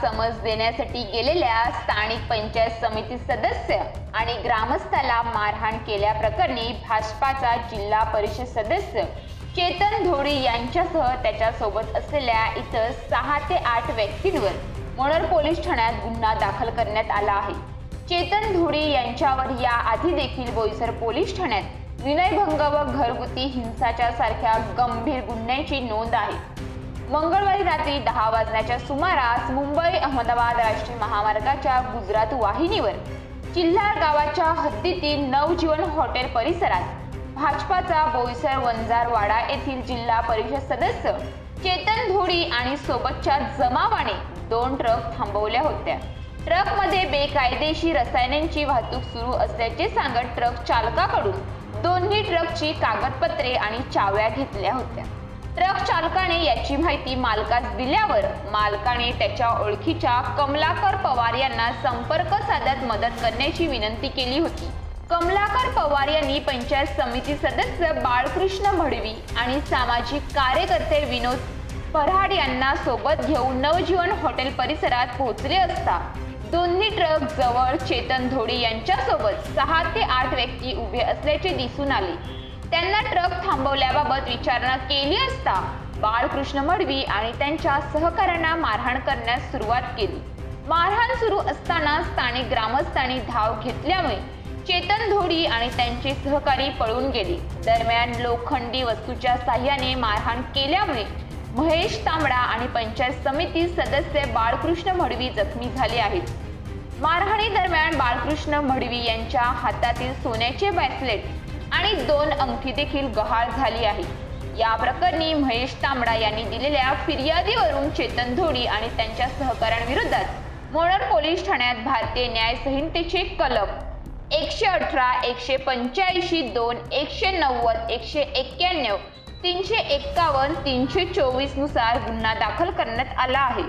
समज देण्यासाठी गेलेल्या स्थानिक पंचायत समिती सदस्य आणि ग्रामस्थाला मारहाण केल्याप्रकरणी भाजपाचा जिल्हा परिषद सदस्य चेतन धोडी यांच्यासह त्याच्यासोबत असलेल्या इतर सहा ते आठ व्यक्तींवर मनोर पोलीस ठाण्यात गुन्हा दाखल करण्यात आला आहे. चेतन धोडी यांच्यावर या आधी देखील बोईसर पोलीस ठाण्यात विनयभंग व घरगुती हिंसाचार सारख्या गंभीर गुन्ह्याची नोंद आहे. मंगळवारी रात्री दहा वाजण्याच्या सुमारास मुंबई अहमदाबाद राष्ट्रीय महामार्गाच्या गुजरात वाहिनीवर चिल्हार गावाच्या हद्दीतील नवजीवन हॉटेल परिसरात भाजपाचा बोईसर वंजारवाडा येथील जिल्हा परिषद सदस्य चेतन धोडी आणि सोबतच्या जमावाने दोन ट्रक थांबवल्या होत्या. ट्रकमध्ये बेकायदेशीर रसायनांची वाहतूक सुरू असल्याचे सांगत ट्रक चालकाकडून दोन्ही ट्रकची कागदपत्रे आणि चाव्या घेतल्या होत्या. ट्रक चालकाने याची माहिती मालकास दिल्यावर मालकाने त्याच्या ओळखीच्या कमलाकर पवार यांना संपर्क साधत मदत करण्याची विनंती केली होती. कमलाकर पवार यांनी पंचायत समिती सदस्य बाळकृष्ण मडवी आणि सामाजिक कार्यकर्ते विनोद फरहाड यांना सोबत घेऊन नवजीवन हॉटेल परिसरात पोहोचले असता दोन्ही ट्रक जवळ चेतन धोडी यांच्यासोबत सहा ते आठ व्यक्ती उभे असल्याचे दिसून आले. त्यांना ट्रक थांबवल्याबाबत विचारणा केली असता बाळकृष्ण मडवी आणि त्यांच्या सहकाऱ्यांना मारहाण करण्यास सुरुवात केली. मारहाण सुरू असताना स्थानिक ग्रामस्थांनी धाव घेतल्यामुळे चेतन धोडी आणि त्यांचे सहकारी पळून गेले. दरम्यान लोखंडी वस्तूच्या साह्याने मारहाण केल्यामुळे महेश तांबडा आणि पंचायत समिती सदस्य बाळकृष्ण मडवी जखमी झाले आहेत. मारहाणी दरम्यान बाळकृष्ण मडवी यांच्या हातातील सोन्याचे ब्रेसलेट आणि दोन अंगठी देखील गहाळ झाली आहे. या प्रकरणी महेश तांबडा यांनी दिलेल्या फिर्यादीवरून चेतन धोडी आणि त्यांच्या सहकाऱ्यांविरोधात मोणर पोलीस ठाण्यात भारतीय न्याय संहितेचे कलम एकशे अठरा एकशे पंच्याऐंशी दोन एकशे नव्वद एकशे एक्क्याण्णव तीनशे एक्कावन्न तीनशे चोवीसनुसार गुन्हा दाखल करण्यात आला आहे.